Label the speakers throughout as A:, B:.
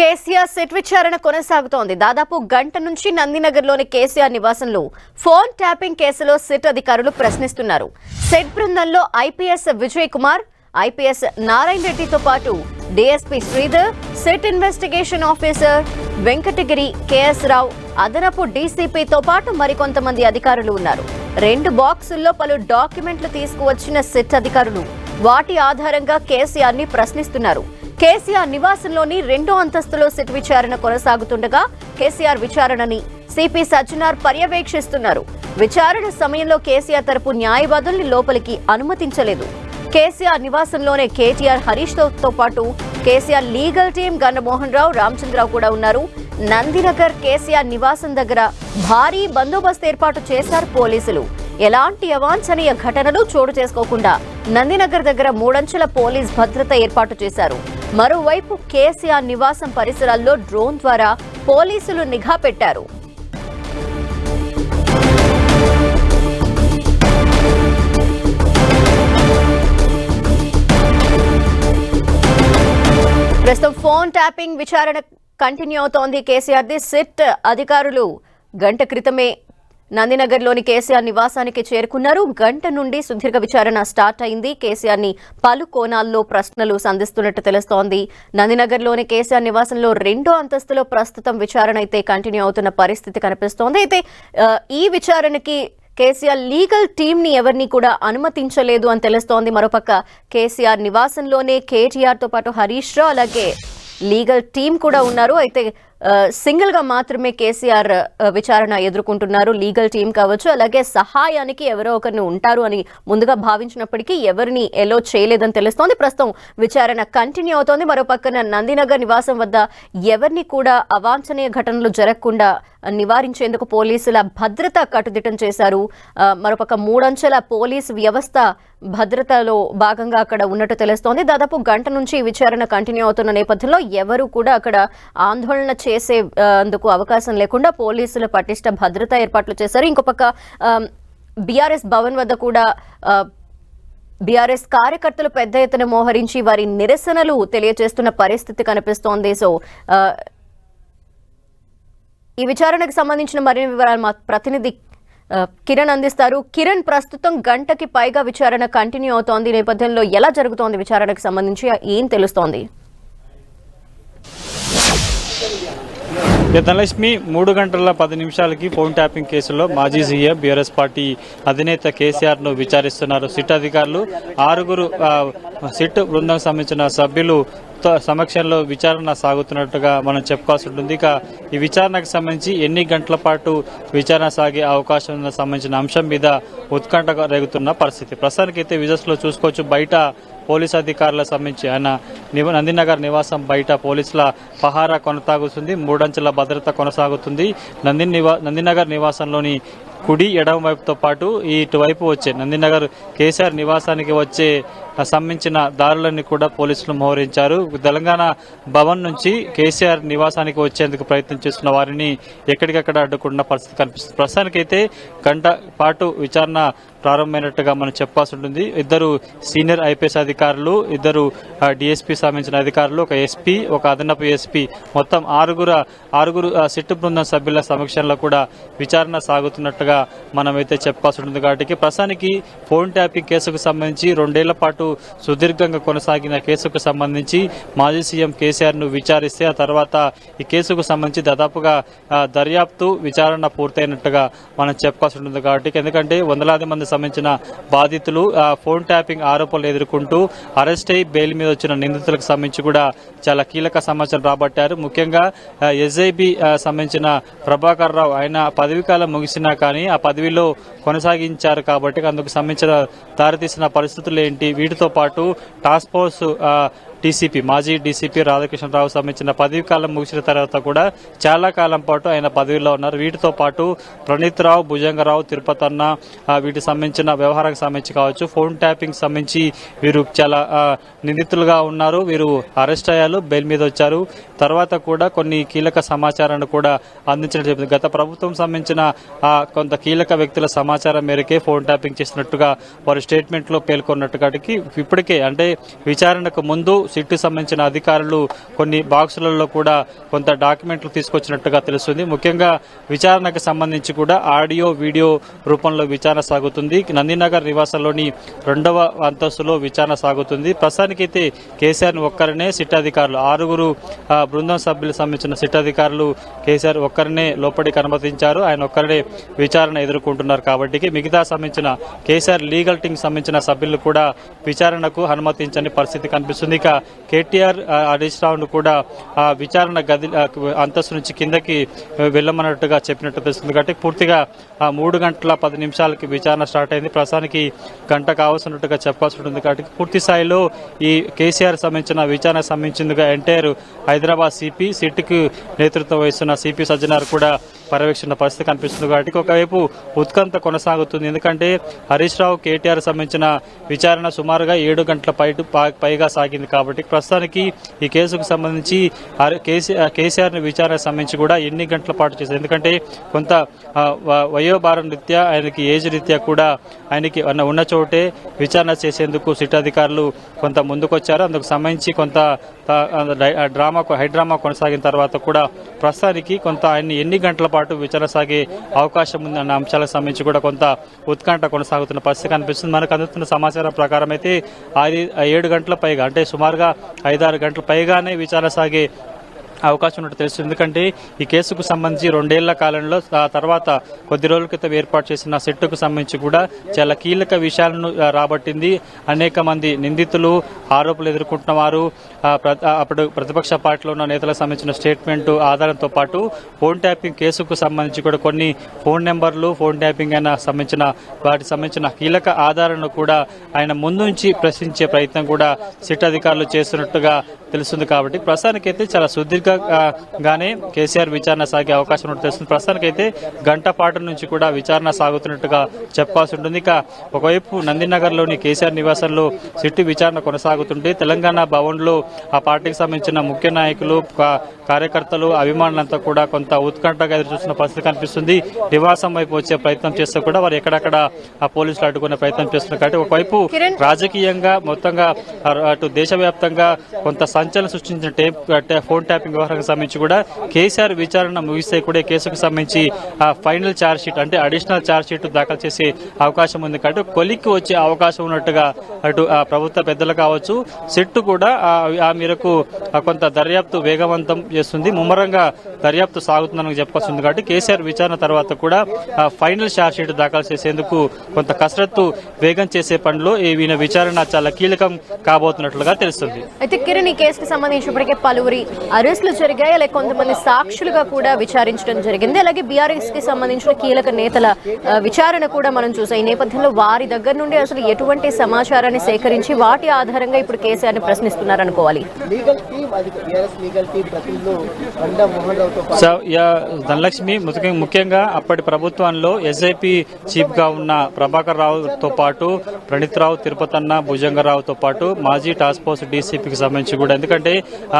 A: KCR set విచారణ కొనసాగుతోంది. దాదాపు గంట నుంచి నందినగర్లోని కేసీఆర్ నివాసంలో ఫోన్ ట్యాపింగ్ కేసులో సిట్ అధికారులు ప్రశ్నిస్తున్నారు. సెట్ బృందంలో ఐపీఎస్ విజయ్ కుమార్ ఐపీఎస్ నారాయణ రెడ్డితో పాటు DSP Sridhar SIT investigation officer Venkatagiri KS Rao అదనపు డీసీపీతో పాటు మరికొంతమంది అధికారులు ఉన్నారు. రెండు బాక్సుల్లో పలు డాక్యుమెంట్లు తీసుకువచ్చిన సెట్ అధికారులు వాటి ఆధారంగా కేసీఆర్ని ప్రశ్నిస్తున్నారు. కేసీఆర్ నివాసంలోని రెండో అంతస్తులో సిట్ విచారణ కొనసాగుతుండగా కేసీఆర్ విచారణని సిపి సజ్జనార్ పర్యవేక్షిస్తున్నారు. విచారణ సమయంలో కేసీఆర్ తరపు న్యాయవాదుల్ని లోపలికి అనుమతించలేదు. కేసీఆర్ నివాసంలోనే కేటీఆర్ హరీష్తో పాటు KCR legal team Gannamohan Rao Ramachandrarao కూడా ఉన్నారు. నందినగర్ కేసీఆర్ నివాసం దగ్గర భారీ బందోబస్తు ఏర్పాటు చేశారు పోలీసులు. ఎలాంటి అవాంఛనీయ ఘటనలు చోటు చేసుకోకుండా నందినగర్ దగ్గర మూడంచెల పోలీస్ భద్రత ఏర్పాటు చేశారు. మరోవైపు కేసీఆర్ నివాసం పరిసరాల్లో డ్రోన్ ద్వారా పోలీసులు నిఘా పెట్టారు. ప్రస్తుతం ఫోన్ ట్యాపింగ్ విచారణ కంటిన్యూ అవుతోంది కేసీఆర్ ది సిట్ అధికారులు గంట క్రితమే నందినగర్లోని కేసీఆర్ నివాసానికి చేరుకున్నారు. గంట నుండి సుదీర్ఘ విచారణ స్టార్ట్ అయింది. కేసీఆర్ని పలు కోణాల్లో ప్రశ్నలు సంధిస్తున్నట్టు తెలుస్తోంది. నందినగర్లోని కేసీఆర్ నివాసంలో రెండో అంతస్తులో ప్రస్తుతం విచారణ అయితే కంటిన్యూ అవుతున్న పరిస్థితి కనిపిస్తోంది. అయితే ఈ విచారణకి కేసీఆర్ లీగల్ టీంని ఎవరిని కూడా అనుమతించలేదు అని తెలుస్తోంది. మరోపక్క కేసీఆర్ నివాసంలోనే కేటీఆర్తో పాటు హరీష్ రావు అలాగే లీగల్ టీం కూడా ఉన్నారు. అయితే సింగిల్గా సింగిల్గా మాత్రమే కేసీఆర్ విచారణ ఎదుర్కొంటున్నారు. లీగల్ టీం కావచ్చు అలాగే సహాయానికి ఎవరో ఒకరిని ఉంటారు అని ముందుగా భావించినప్పటికీ ఎవరిని ఎలో చేయలేదని తెలుస్తోంది. ప్రస్తుతం విచారణ కంటిన్యూ అవుతోంది. మరో పక్కన నందినగర్ నివాసం వద్ద ఎవరిని కూడా అవాంఛనీయ ఘటనలు జరగకుండా నివారించేందుకు పోలీసుల భద్రత కట్టుదిట్టం చేశారు. మరొక మరోపక్క మూడంచెల పోలీస్ వ్యవస్థ భద్రతలో భాగంగా అక్కడ ఉన్నట్టు తెలుస్తోంది. దాదాపు గంట నుంచి విచారణ కంటిన్యూ అవుతున్న నేపథ్యంలో ఎవరు కూడా అక్కడ ఆందోళన చేసే అందుకు అవకాశం లేకుండా పోలీసులు పటిష్ట భద్రతా ఏర్పాట్లు చేశారు. ఇంకో పక్క బీఆర్ఎస్ భవన్ వద్ద కూడా బీఆర్ఎస్ కార్యకర్తలు పెద్ద ఎత్తున మోహరించి వారి నిరసనలు తెలియజేస్తున్న పరిస్థితి కనిపిస్తోంది. సో ఈ విచారణకు సంబంధించిన మరిన్ని వివరాలు మా ప్రతినిధి కిరణ్ అందిస్తారు. కిరణ్ ప్రస్తుతం గంటకి పైగా విచారణ కంటిన్యూ అవుతోంది. నేపథ్యంలో ఎలా జరుగుతోంది విచారణకు సంబంధించి ఏం తెలుస్తోంది?
B: ధనలక్ష్మి మూడు గంటల పది నిమిషాలకి ఫోన్ ట్యాపింగ్ కేసులో మాజీ సీఎం బీఆర్ఎస్ పార్టీ అధినేత కేసీఆర్ను విచారిస్తున్నారు. సిట్ అధికారులు ఆరుగురు సిట్ బృందం సంబంధించిన సభ్యులు సమక్షంలో విచారణ సాగుతున్నట్టుగా మనం చెప్పుకోవాల్సి ఉంటుంది. ఇక ఈ విచారణకు సంబంధించి ఎన్ని గంటల పాటు విచారణ సాగే అవకాశం సంబంధించిన అంశం మీద ఉత్కంఠ రేగుతున్న పరిస్థితి. ప్రస్తుతానికైతే విజస్లో చూసుకోవచ్చు. బయట పోలీస్ అధికారుల సంబంధించి ఆయన నందినగర్ నివాసం బయట పోలీసుల పహారా కొనసాగుతుంది. మూడంచెల భద్రత కొనసాగుతుంది. నంది నివా నందినగర్ నివాసంలోని కుడి ఎడమ వైపుతో పాటు ఇటువైపు వచ్చే నందినగర్ కేసీఆర్ నివాసానికి వచ్చే సంబంధించిన దారులన్నీ కూడా పోలీసులు మోహరించారు. తెలంగాణ భవన్ నుంచి కేసీఆర్ నివాసానికి వచ్చేందుకు ప్రయత్నం చేస్తున్న వారిని ఎక్కడికక్కడ అడ్డుకున్న పరిస్థితి కనిపిస్తుంది. ప్రస్తుతానికైతే గంట పాటు విచారణ ప్రారంభమైనట్టుగా మనం చెప్పాల్సి ఉంటుంది. ఇద్దరు సీనియర్ ఐపీఎస్ అధికారులు ఇద్దరు డిఎస్పీ సంబంధించిన అధికారులు ఒక ఎస్పీ ఒక అదనపు ఎస్పీ. మొత్తం ఆరుగురు ఆరుగురు ఆ, సిట్టు బృందం సభ్యుల సమక్షంలో కూడా విచారణ సాగుతున్నట్టుగా మనమైతే చెప్పాల్సి ఉంటుంది. కాబట్టి ప్రస్తుతానికి ఫోన్ ట్యాపింగ్ కేసుకు సంబంధించి రెండేళ్ళ పాటు సుదీర్ఘంగా కొనసాగిన కేసుకు సంబంధించి మాజీ సీఎం కేసీఆర్ను విచారిస్తే ఆ తర్వాత ఈ కేసుకు సంబంధించి దాదాపుగా దర్యాప్తు విచారణ పూర్తయినట్టుగా మనం చెప్పాల్సి ఉంటుంది కాబట్టి ఎందుకంటే వందలాది మంది సంబంధించిన బాధితులు ఫోన్ ట్యాపింగ్ ఆరోపణలు ఎదుర్కొంటూ అరెస్ట్ అయి బెయిల్ మీద వచ్చిన నిందితులకు సంబంధించి కూడా చాలా కీలక సమాచారం రాబట్టారు. ముఖ్యంగా ఎస్ఐబి సంబంధించిన ప్రభాకర్ రావు ఆయన పదవి కాలం ముగిసినా కానీ ఆ పదవిలో కొనసాగించారు కాబట్టి అందుకు సంబంధించిన దారితీసిన పరిస్థితులు ఏంటి? వీటితో పాటు టాస్క్ ఫోర్స్ డీసీపీ మాజీ డీసీపీ రాధాకృష్ణరావు సంబంధించిన పదవి కాలం ముగిసిన తర్వాత కూడా చాలా కాలం పాటు ఆయన పదవిలో ఉన్నారు. వీటితో పాటు ప్రణీత్ రావు భుజంగరావు తిరుపతి అన్న వీటికి సంబంధించిన వ్యవహారానికి సంబంధించి కావచ్చు ఫోన్ ట్యాపింగ్ సంబంధించి వీరు చాలా నిందితులుగా ఉన్నారు. వీరు అరెస్ట్ అయ్యారు బెయిల్ మీద వచ్చారు. తర్వాత కూడా కొన్ని కీలక సమాచారాన్ని కూడా అందించడం జరిగింది గత ప్రభుత్వం సంబంధించిన కొంత కీలక వ్యక్తుల సమాచారం మేరకే ఫోన్ ట్యాపింగ్ చేసినట్టుగా వారు స్టేట్మెంట్లో పేర్కొన్నట్టుగాటికి ఇప్పటికే అంటే విచారణకు ముందు సిట్టు సంబంధించిన అధికారులు కొన్ని బాక్సులలో కూడా కొంత డాక్యుమెంట్లు తీసుకొచ్చినట్టుగా తెలుస్తుంది. ముఖ్యంగా విచారణకు సంబంధించి కూడా ఆడియో వీడియో రూపంలో విచారణ సాగుతుంది. నందినగర్ నివాసంలోని రెండవ అంతస్తులో విచారణ సాగుతుంది. ప్రస్తుతానికైతే కేసీఆర్ ఒక్కరినే సిట్ అధికారులు ఆరుగురు బృందం సభ్యులకు సంబంధించిన సిట్ అధికారులు కేసీఆర్ ఒక్కరినే లోపలికి అనుమతించారు. ఆయన ఒక్కరినే విచారణ ఎదుర్కొంటున్నారు కాబట్టి మిగతా సంబంధించిన కేసీఆర్ లీగల్ టీం సంబంధించిన సభ్యులు కూడా విచారణకు అనుమతించని పరిస్థితి కనిపిస్తుంది. ఇక కేటీఆర్ హరీష్ రావును కూడా ఆ విచారణ గది అంతస్తు నుంచి కిందకి వెళ్ళమన్నట్టుగా చెప్పినట్టు తెలుస్తుంది. కాబట్టి పూర్తిగా ఆ మూడు గంటల పది నిమిషాలకి విచారణ స్టార్ట్ అయింది. ప్రస్తుతానికి గంట కావాల్సినట్టుగా చెప్పాల్సి ఉంటుంది. కాబట్టి పూర్తి స్థాయిలో ఈ కేసీఆర్ సంబంధించిన విచారణ సంబంధించిందిగా ఎంటైర్ హైదరాబాద్ సిపి సిట్కు నేతృత్వం వహిస్తున్న సిపి సజ్జనార్ కూడా పర్యవేక్షణ పరిస్థితి కనిపిస్తుంది కాబట్టి ఒకవైపు ఉత్కంఠ కొనసాగుతుంది. ఎందుకంటే హరీష్ రావు కేటీఆర్ సంబంధించిన విచారణ సుమారుగా ఏడు గంటల పై పైగా సాగింది కాబట్టి ప్రస్తుతానికి ఈ కేసుకు సంబంధించి హరి- కేసీఆర్ విచారణ సంబంధించి కూడా ఎన్ని గంటల పాటు చేశారు. ఎందుకంటే కొంత వయోభారం రీత్యా ఆయనకి ఏజ్ రీత్యా కూడా ఆయనకి ఉన్న- చోటే విచారణ చేసేందుకు సిట్ అధికారులు కొంత ముందుకొచ్చారు. అందుకు సంబంధించి కొంత డ్రామా హైడ్రామా కొనసాగిన తర్వాత కూడా ప్రస్తుతానికి కొంత ఆయన్ని ఎన్ని గంటల పాటు విచారణ సాగే అవకాశం ఉంది అన్న అంశాలకు సంబంధించి కూడా కొంత ఉత్కంఠ కొనసాగుతున్న పరిస్థితి కనిపిస్తుంది. మనకు అందుతున్న సమాచారం ప్రకారం అయితే అది ఏడు గంటల పైగా అంటే సుమారుగా ఐదారు గంటల పైగానే విచారణ సాగే అవకాశం ఉన్నట్టు తెలుస్తుంది. ఎందుకంటే ఈ కేసుకు సంబంధించి రెండేళ్ళ కాలంలో ఆ తర్వాత కొద్ది రోజుల క్రితం ఏర్పాటు చేసిన సెట్టుకు సంబంధించి కూడా చాలా కీలక విషయాలను రాబట్టింది. అనేక మంది నిందితులు ఆరోపణలు ఎదుర్కొంటున్న వారు ప్ర- అప్పుడు ప్రతిపక్ష పార్టీలో ఉన్న నేతలకు సంబంధించిన స్టేట్మెంట్ ఆధారంతో పాటు ఫోన్ ట్యాపింగ్ కేసుకు సంబంధించి కూడా కొన్ని ఫోన్ నెంబర్లు ఫోన్ ట్యాపింగ్ అయిన సంబంధించిన వాటికి సంబంధించిన కీలక ఆధారాలను కూడా ఆయన ముందుంచి ప్రశ్నించే ప్రయత్నం కూడా సిట్ అధికారులు చేస్తున్నట్టుగా తెలుస్తుంది కాబట్టి ప్రస్తుతానికైతే చాలా సుదీర్ఘ ఆ, గానే కేసీఆర్ విచారణ సాగే అవకాశం ఉన్నట్టు తెలుస్తుంది. ప్రస్తుతానికైతే గంట పాటు నుంచి కూడా విచారణ సాగుతున్నట్టుగా చెప్పాల్సి ఉంటుంది. ఇక ఒకవైపు నందినగర్లోని కేసీఆర్ నివాసంలో సిట్టు విచారణ కొనసాగుతుంటే తెలంగాణ భవన్లో ఆ పార్టీకి సంబంధించిన ముఖ్య నాయకులు కార్యకర్తలు అభిమానులంతా కూడా కొంత ఉత్కంఠగా ఎదురు చూస్తున్న పరిస్థితి కనిపిస్తుంది. నివాసం వైపు వచ్చే ప్రయత్నం చేస్తే కూడా వారు ఎక్కడెక్కడ ఆ పోలీసులు అడ్డుకునే ప్రయత్నం చేస్తున్నారు. కాబట్టి ఒకవైపు. రాజకీయంగా మొత్తంగా అటు దేశవ్యాప్తంగా కొంత సంచలనం సృష్టించిన టేప్ ఫోన్ ట్యాపింగ్ వ్యవహారానికి సంబంధించి కూడా కేసీఆర్ విచారణ ముగిస్తే కూడా. కేసుకు సంబంధించి ఆ ఫైనల్ ఛార్జ్ షీట్ అంటే అడిషనల్ ఛార్జ్ షీట్ దాఖలు చేసే అవకాశం ఉంది. కాబట్టి కొలిక్కి వచ్చే అవకాశం ఉన్నట్టుగా అటు ఆ ప్రభుత్వ పెద్దలు కావచ్చు సిట్ కూడా ఆ- మేరకు కొంత దర్యాప్తు వేగవంతం చేస్తుంది. ముమ్మరంగా దర్యాప్తు సాగుతుందని చెప్పాల్సింది కాబట్టి కేసీఆర్ విచారణ తర్వాత కూడా ఫైనల్ ఛార్జ్ షీట్ దాఖలు చేసేందుకు కొంత కసరత్తు వేగం చేసే పనిలో ఈయన విచారణ చాలా కీలకం కాబోతున్నట్లుగా తెలుస్తుంది.
A: అయితే కిరణ్ ఈ కేసుకు సంబంధించి ఇప్పటికే పలువురి అరెస్టులు జరిగాయి. అలాగే కొంతమంది సాక్షులుగా కూడా విచారించడం జరిగింది. అలాగే బీఆర్ఎస్కి సంబంధించిన కీలక నేతల విచారణ కూడా మనం చూసాం. ఈ నేపథ్యంలో వారి దగ్గర నుండి అసలు ఎటువంటి సమాచారం సమాచారాన్ని సేకరించి వాటి ఆధారంగా ఇప్పుడు కేసీఆర్ని ప్రశ్నిస్తున్నారు అనుకోవాలి
C: లీగల్ టీమ్ అది టీఆర్ఎస్ లీగల్ టీమ్ ప్రతినిధులు బండా మోహన్ రావుతో పాటు.
B: సో యా, ధనలక్ష్మి ముఖ్య- ముఖ్యంగా అప్పటి ప్రభుత్వంలో ఎస్ఐపి చీఫ్గా ఉన్న ప్రభాకర్ రావుతో పాటు ప్రణీత్ రావు తిరుపతన్న భుజంగరావుతో పాటు మాజీ టాస్క్ ఫోర్స్ డీసీపీకి సంబంధించి కూడా. ఎందుకంటే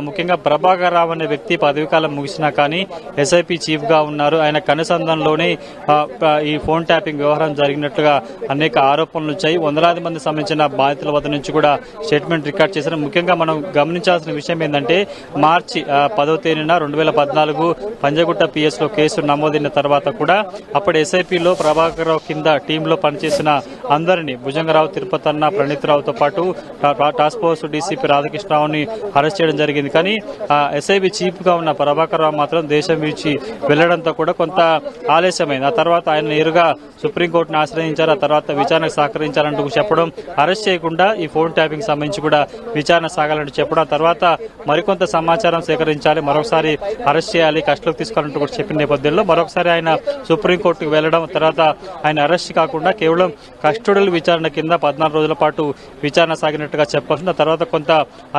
B: ముఖ్యంగా ప్రభాకర్ రావు అనే వ్యక్తి పదవి కాలం ముగిసినా కానీ ఎస్ఐపి చీఫ్గా ఉన్నారు. ఆయన కనుసంధానంలోనే ఆ, ఈ ఫోన్ ట్యాపింగ్ వ్యవహారం జరిగినట్లుగా అనేక ఆరోపణలు వచ్చాయి. వందలాది మంది సంబంధించిన బాధితుల వద్ద నుంచి కూడా స్టేట్మెంట్ రికార్డ్ చేశారు. ముఖ్యంగా మనం గమనించాల్సిన విషయం ఏంటంటే మార్చి ఆ, పదో తేదీన రెండు వేల పద్నాలుగు పంజగుట్ట పిఎస్లో కేసు నమోదైన తర్వాత కూడా అప్పుడు ఎస్ఐపిలో ప్రభాకర్ రావు కింద టీంలో పనిచేసిన అందరినీ భుజంగరావు తిరుపతన్న ప్రణీత్ రావుతో పాటు టాస్క్ ఫోర్స్ డీసీపీ రాధాకృష్ణరావుని అరెస్ట్ చేయడం జరిగింది. కానీ ఎస్ఐబి చీఫ్గా ఉన్న ప్రభాకర్ రావు మాత్రం దేశం విడిచి వెళ్ళడంతో కూడా కొంత ఆలస్యమైంది. ఆ తర్వాత ఆయన నేరుగా సుప్రీంకోర్టును ఆశ్రయించారు. ఆ తర్వాత విచారణకు సహకరించాలంటూ చెప్పడం అరెస్ట్ చేయకుండా ఈ ఫోన్ ట్యాపింగ్ సంబంధించి కూడా విచారణ సాగాలని చెప్పడం ఆ తర్వాత మరికొంత సమాచారం సేకరించాలి మరొకసారి అరెస్ట్ చేయాలి కస్టడీలోకి తీసుకోవాలంటూ కూడా చెప్పిన నేపథ్యంలో మరొకసారి ఆయన సుప్రీంకోర్టుకు వెళ్ళడం తర్వాత ఆయన అరెస్ట్ కాకుండా కేవలం కస్టడీల విచారణ కింద పద్నాలుగు రోజుల పాటు విచారణ సాగినట్టుగా చెప్పాల్సింది తర్వాత కొంత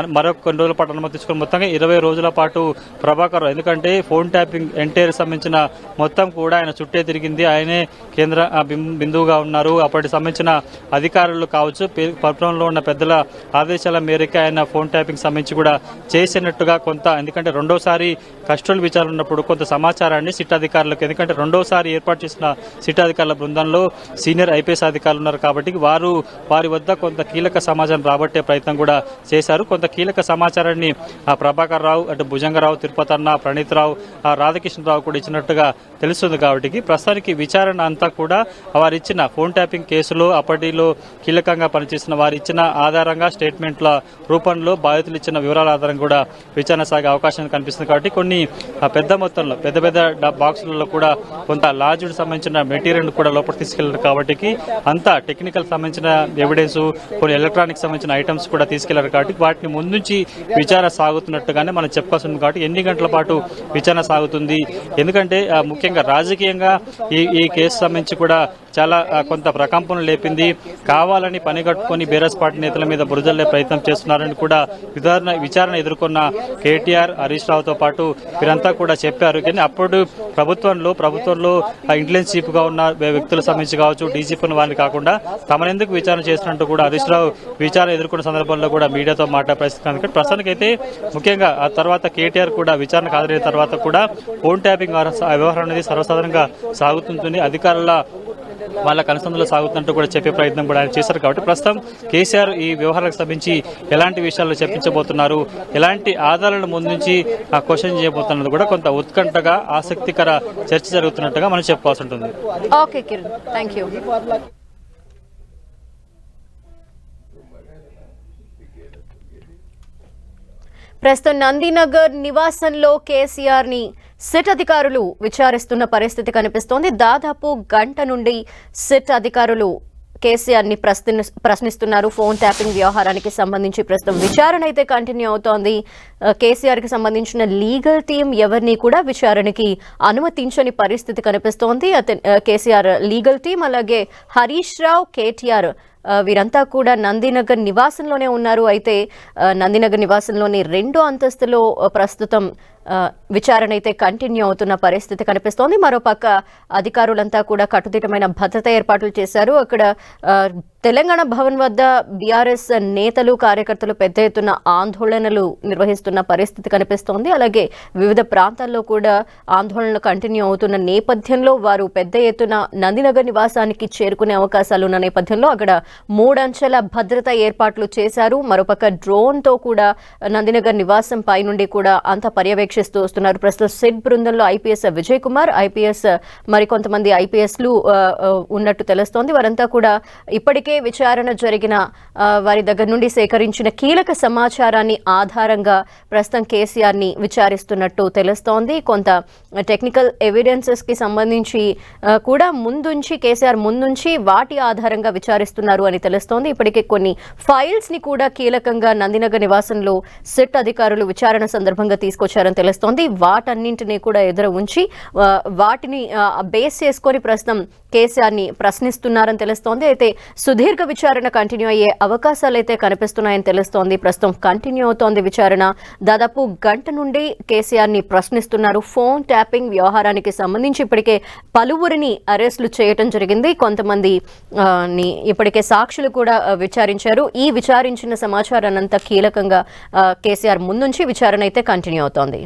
B: మరొక కొన్ని రోజుల పాటు అనుమతి తీసుకుని మొత్తంగా ఇరవై రోజుల పాటు ప్రభాకర్ ఎందుకంటే ఫోన్ ట్యాపింగ్ ఎన్టీఆర్ సంబంధించిన మొత్తం కూడా ఆయన చుట్టే తిరిగింది. ఆయనే కేంద్ర బిం- బిందువుగా ఉన్నారు. అప్పటి సంబంధించిన అధికారులు కావచ్చు పే- ఉన్న పెద్దల ఆదేశాల మేరకు ఆయన ఫోన్ ట్యాపింగ్ సంబంధించి కూడా చేసినట్టుగా కొంత ఎందుకంటే రెండోసారి కస్టోల్ విచారణ ఉన్నప్పుడు కొంత సమాచారాన్ని సిట్ అధికారులకు ఎందుకంటే రెండోసారి ఏర్పాటు చేసిన సిట్ అధికారుల బృందంలో సీనియర్ ఐపీఎస్ అధికారులు ఉన్నారు కాబట్టి వారు వారి వద్ద కొంత కీలక సమాచారం రాబట్టే ప్రయత్నం కూడా చేశారు. కొంత కీలక సమాచారాన్ని ఆ ప్రభాకర్ రావు అటు భుజంగరావు తిరుపతి అన్న ప్రణీత్ రావు ఆ రాధాకృష్ణరావు కూడా ఇచ్చినట్టుగా తెలుస్తుంది కాబట్టి ప్రస్తుతానికి విచారణ అంతా కూడా వారు ఇచ్చిన ఫోన్ ట్యాపింగ్ కేసులో అప్పటిలో కీలకంగా పనిచేసిన వారు ఇచ్చిన ఆధారంగా స్టేట్మెంట్ల రూపంలో బాధితులు ఇచ్చిన వివరాల ఆధారంగా కూడా విచారణ సాగే అవకాశం కనిపిస్తుంది కాబట్టి కొన్ని పెద్ద మొత్తంలో పెద్ద పెద్ద బాక్సులలో కూడా కొంత లార్జ్డ్ సంబంధించిన మెటీరియల్ కూడా లోపలికి తీసుకెళ్ళారు కాబట్టి అంతా టెక్నికల్ సంబంధించిన ఎవిడెన్స్ కొన్ని ఎలక్ట్రానిక్ సంబంధించిన ఐటమ్స్ కూడా తీసుకెళ్ళారు కాబట్టి వాటిని ముందుంచి విచారణ సాగుతున్నట్టుగానే మనం చెప్పుకోవాల్సి ఉంది కాబట్టి ఎన్ని గంటల పాటు విచారణ సాగుతుంది? ఎందుకంటే ముఖ్యంగా రాజకీయంగా ఈ ఈ కేసు సంబంధించి కూడా చాలా కొంత ప్రకంపన లేపింది. కావాలని పని కట్టుకొని బీఆర్ఎస్ పార్టీ నేతల మీద బురదల్లే ప్రయత్నం చేస్తున్నారని కూడా విచారణ విచారణ ఎదుర్కొన్న కేటీఆర్ హరీష్ రావుతో పాటు వీరంతా కూడా చెప్పారు. కానీ అప్పుడు ప్రభుత్వంలో ప్రభుత్వంలో ఇంటెలిజెన్స్ చీఫ్గా ఉన్న వ్యక్తుల సంబంధించి కావచ్చు డీజీపీ వారిని కాకుండా తమనెందుకు విచారణ చేసినట్టు కూడా హరీష్ రావు విచారణ ఎదుర్కొన్న సందర్భంలో కూడా మీడియాతో మాట్లాడే పరిస్థితి కనుక ప్రస్తుతానికి అయితే ముఖ్యంగా ఆ తర్వాత కేటీఆర్ కూడా విచారణ హాజరైన తర్వాత కూడా ఫోన్ ట్యాపింగ్ వ్యవహారం అనేది సర్వసాధారణంగా సాగుతుంటుంది. అధికారుల వాళ్ళ అనుసంధానంలో సాగుతున్నట్టు కూడా చెప్పే ప్రయత్నం కూడా ఆయన చేశారు కాబట్టి ప్రస్తుతం కేసీఆర్ ఈ వ్యవహారాలకు సంబంధించి ఎలాంటి విషయాలు చర్చించబోతున్నారు? ఎలాంటి ఆధారాలను ముందుంచి క్వశ్చన్ చేయబోతున్నది కూడా కొంత ఉత్కంఠగా ఆసక్తికర చర్చ జరుగుతున్నట్టుగా మనం చెప్పుకోవాల్సి ఉంటుంది.
A: ఓకే కిరణ్. థ్యాంక్ యూ ప్రస్తుతం నందినగర్ నివాసంలో కేసీఆర్ని సిట్ అధికారులు విచారిస్తున్న పరిస్థితి కనిపిస్తోంది. దాదాపు గంట నుండి సిట్ అధికారులు కేసీఆర్ని ప్రశ్న ప్రశ్నిస్తున్నారు. ఫోన్ ట్యాపింగ్ వ్యవహారానికి సంబంధించి ప్రస్తుతం విచారణ అయితే కంటిన్యూ అవుతోంది. కేసీఆర్కి కేసీఆర్కి సంబంధించిన లీగల్ టీం ఎవరిని కూడా విచారణకి అనుమతించని పరిస్థితి కనిపిస్తోంది. అతని కేసీఆర్ లీగల్ టీం అలాగే హరీష్ రావు కేటీఆర్ వీరంతా కూడా నందినగర్ నివాసంలోనే ఉన్నారు. అయితే నందినగర్ నివాసంలోని రెండో అంతస్తులో ప్రస్తుతం విచారణ అయితే కంటిన్యూ అవుతున్న పరిస్థితి కనిపిస్తోంది. మరోపక్క అధికారులంతా కూడా కట్టుదిట్టమైన భద్రత ఏర్పాట్లు చేశారు. అక్కడ తెలంగాణ భవన్ వద్ద బీఆర్ఎస్ నేతలు కార్యకర్తలు పెద్ద ఎత్తున ఆందోళనలు నిర్వహిస్తున్న పరిస్థితి కనిపిస్తోంది. అలాగే వివిధ ప్రాంతాల్లో కూడా ఆందోళనలు కంటిన్యూ అవుతున్న నేపథ్యంలో వారు పెద్ద ఎత్తున నందినగర్ నివాసానికి చేరుకునే అవకాశాలు ఉన్న నేపథ్యంలో అక్కడ మూడంచెల భద్రత ఏర్పాట్లు చేశారు. మరోపక్క డ్రోన్తో కూడా నందినగర్ నివాసం పై నుండి కూడా అంత పర్యవేక్షణ పరీక్షిస్తూ వస్తున్నారు. ప్రస్తుతం సెట్ బృందంలో ఐపీఎస్ విజయ్ కుమార్ ఐపీఎస్ మరికొంతమంది ఐపీఎస్లు ఉన్నట్టు తెలుస్తోంది. వారంతా కూడా ఇప్పటికే విచారణ జరిగిన వారి దగ్గర నుండి సేకరించిన కీలక సమాచారాన్ని ఆధారంగా ప్రస్తుతం కేసీఆర్ని విచారిస్తున్నట్టు తెలుస్తోంది. కొంత టెక్నికల్ ఎవిడెన్సెస్కి సంబంధించి కూడా ముందుంచి కేసీఆర్ ముందుంచి వాటి ఆధారంగా విచారిస్తున్నారు అని తెలుస్తోంది. ఇప్పటికే కొన్ని ఫైల్స్ని కూడా కీలకంగా నందినగర్ నివాసంలో సిట్ అధికారులు విచారణ సందర్భంగా తీసుకొచ్చారని తెలుస్తోంది. వాటన్నింటినీ కూడా ఎదురు ఉంచి వాటిని బేస్ చేసుకొని ప్రస్తుతం కేసీఆర్ని ప్రశ్నిస్తున్నారని తెలుస్తోంది. అయితే సుదీర్ఘ విచారణ కంటిన్యూ అయ్యే అవకాశాలు అయితే కనిపిస్తున్నాయని తెలుస్తోంది. ప్రస్తుతం కంటిన్యూ అవుతోంది విచారణ. దాదాపు గంట నుండి కేసీఆర్ని ప్రశ్నిస్తున్నారు. ఫోన్ ట్యాపింగ్ వ్యవహారానికి సంబంధించి ఇప్పటికే పలువురిని అరెస్టులు చేయటం జరిగింది. కొంతమంది ఇప్పటికే సాక్షులు కూడా విచారించారు. ఈ విచారించిన సమాచారాన్ని అంతా కీలకంగా కేసీఆర్ ముందుంచి విచారణ అయితే కంటిన్యూ అవుతోంది.